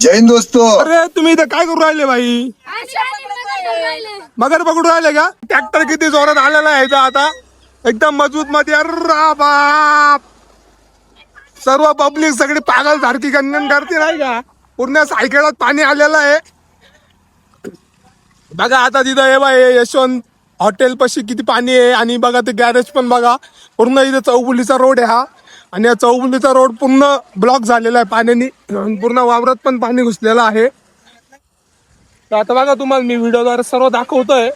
जैन दोस्त. अरे तुम्ही इथं काय करू राहिले भाई मगर पकडू राहिले का? ट्रॅक्टर किती जोरात आलेला आहे आता. एकदम मजबूत मध्ये अर्रा बाप. सर्व पब्लिक सगळी पागल सारखी गणगण करते नाही का? पूर्ण सायकलात पाणी आलेलं आहे. बघा आता तिथं हे बाई यशवंत हॉटेल पाशी किती पाणी आहे. आणि बघा ते गॅरेज पण बघा. पूर्ण इथं चौबुलीचा रोड आहे हा. आणि या चौबुलीचा रोड पूर्ण ब्लॉक झालेला आहे. पाण्याने पूर्ण वावरात पण पाणी घुसलेलं आहे. तर आता बघा तुम्हाला मी व्हिडिओद्वारे सर्व दाखवतोय.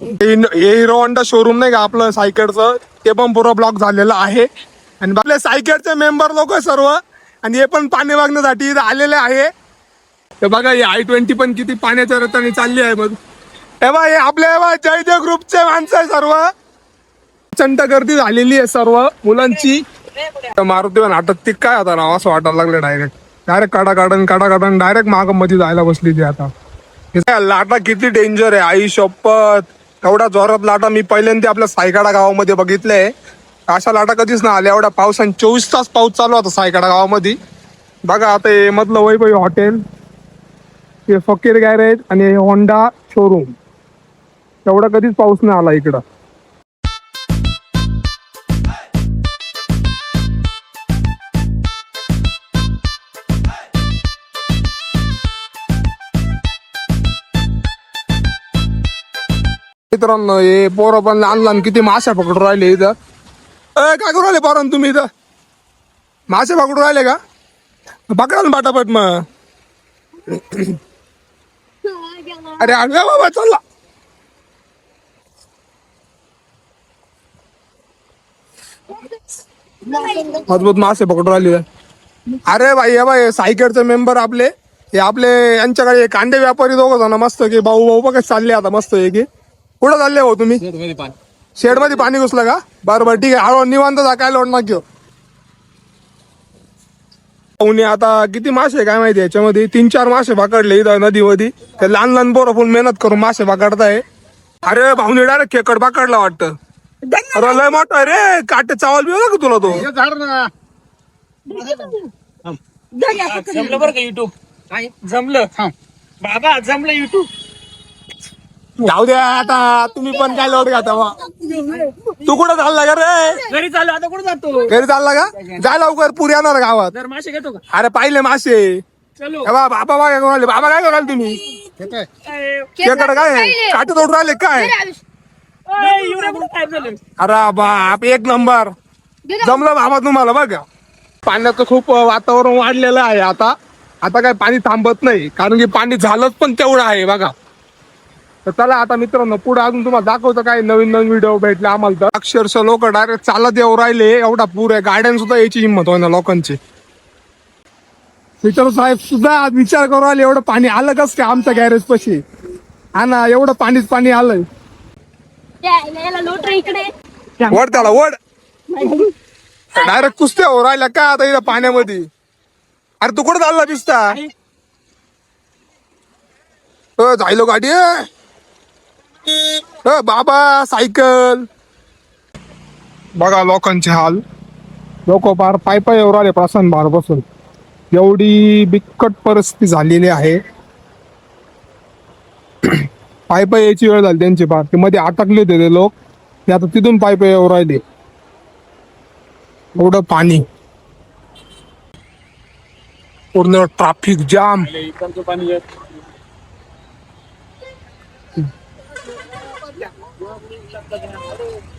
हे हिरो होंडा शोरूम नाही का आपलं सायकलचं? ते पण पूर्ण ब्लॉक झालेलं आहे. आणि आपल्या सायकलचे मेंबर लोक सर्व आणि हे पण पाणी बघण्यासाठी इथं आलेले आहे. तर बघा हे आय ट्वेंटी पण किती पाण्याच्या रथाने चालली आहे मग हे बा हे आपल्या जय जय ग्रुपचे माणसं आहे सर्व. प्रचंड गर्दी झालेली आहे सर्व मुलांची. त्या मारुती पण ती काय आता नाव असं वाटायला लागलं डायरेक्ट डायरेक्ट काढा काढन काढा काढन डायरेक्ट मागमध्ये जायला बसली ती आता. लाटा किती डेंजर आहे आई शपथ. एवढा जोरात लाटा मी पहिल्यांदा आपल्या सायकाडा गावामध्ये बघितलंय अशा लाटा कधीच ना आल्या. एवढ्या आणि चोवीस तास पाऊस चालू होता सायकाडा गावामध्ये. बघा आता हे मधलं वैभवी हॉटेल. हे फकीर गॅरेज आणि होंडा शोरूम एवढा कधीच पाऊस नाही आला इकडं. मित्रांनो हे पोरं पण लहान लहान किती मासे पकडून राहिले इथं. अय काय करू राहिले पोरांनो तुम्ही इथं? मासे पकडून राहिले का? पकडा ना पाटापट मग. अरे अगं बाबा चालला. मजबूत मासे पकडून राहिले. अरे भाई हे भाई सायकलचे मेंबर आपले. हे आपले यांच्याकडे कांदे व्यापारी दोघं जण मस्त की भाऊ भाऊ बघा चालले आता मस्त आहे की कुठं चालले भाऊ तुम्ही? शेडमध्ये पाणी घुसलं का? बरं बरं ठीक आहे. हळू निवांत जा काय लोड ना घेऊ. पाहुणे आता किती मासे आहे काय माहिती याच्यामध्ये तीन चार मासे पकडले इथं नदीमध्ये ते लहान लहान पोरं फुल मेहनत करून मासे पकडताय. अरे भाऊने डायरेक्ट खेकड पकडला वाटतं. अरे लय मोठा रे. काटे चावल बी का तुला तो? जमलं बरं का युट्यूब जमलं. बाबा जमलं युट्यूब जाऊ द्या आता तुम्ही पण काय लोड घ्या तेव्हा तू कुठं चालला का रे? घरी चालू आता कुठे जातो? घरी चालला का? जाय लवकर पुरी येणार गावात. जर मासे घेतो का? अरे पाहिले मासे. चलो. हे बा- बाबा काय करून राहिले बाबा काय कराल तुम्ही? खेकडं काय? काटे तोडून राहिले काय? काय झालं. अरे बाप एक नंबर. जमलं बाबा तुम्हाला बघा. पाण्याचं खूप वातावरण वाढलेलं आहे आता. आता काय पाणी थांबत नाही कारण की पाणी झालंच पण तेवढं आहे बघा. तर चला आता मित्रांनो पुढे अजून तुम्हाला दाखवतो काय नवीन नवीन व्हिडिओ भेटले आम्हाला तर. अक्षरशः लोक डायरेक्ट चालत येऊ राहिले. एवढा पूर आहे. गाड्यां सुद्धा याची हिंमत होय ना लोकांची. मित्र साहेब सुद्धा आज विचार करू आले एवढं पाणी आलं कस काय आमच्या गॅरेज पशी? हा ना एवढं पाणीच पाणी आलंय. वड त्याला वड. डायरेक्ट कुस्त्या हो राहिल्या काय आता इथं पाण्यामध्ये? अरे तू कुठं चालला दिसता जायलो गाडी. अ, बाबा सायकल. बघा लोकांचे हाल. लोक पार पाय पाय येऊ आले प्रसन्न बार बसून. एवढी बिकट परिस्थिती झालेली आहे. पाय पाय यायची वेळ झाली त्यांची पार ते मध्ये अटकले होते ते लोक. ते आता तिथून पाय पाय येऊ राहिले. एवढं पाणी. पूर्ण ट्राफिक जाम इकडचं पाणी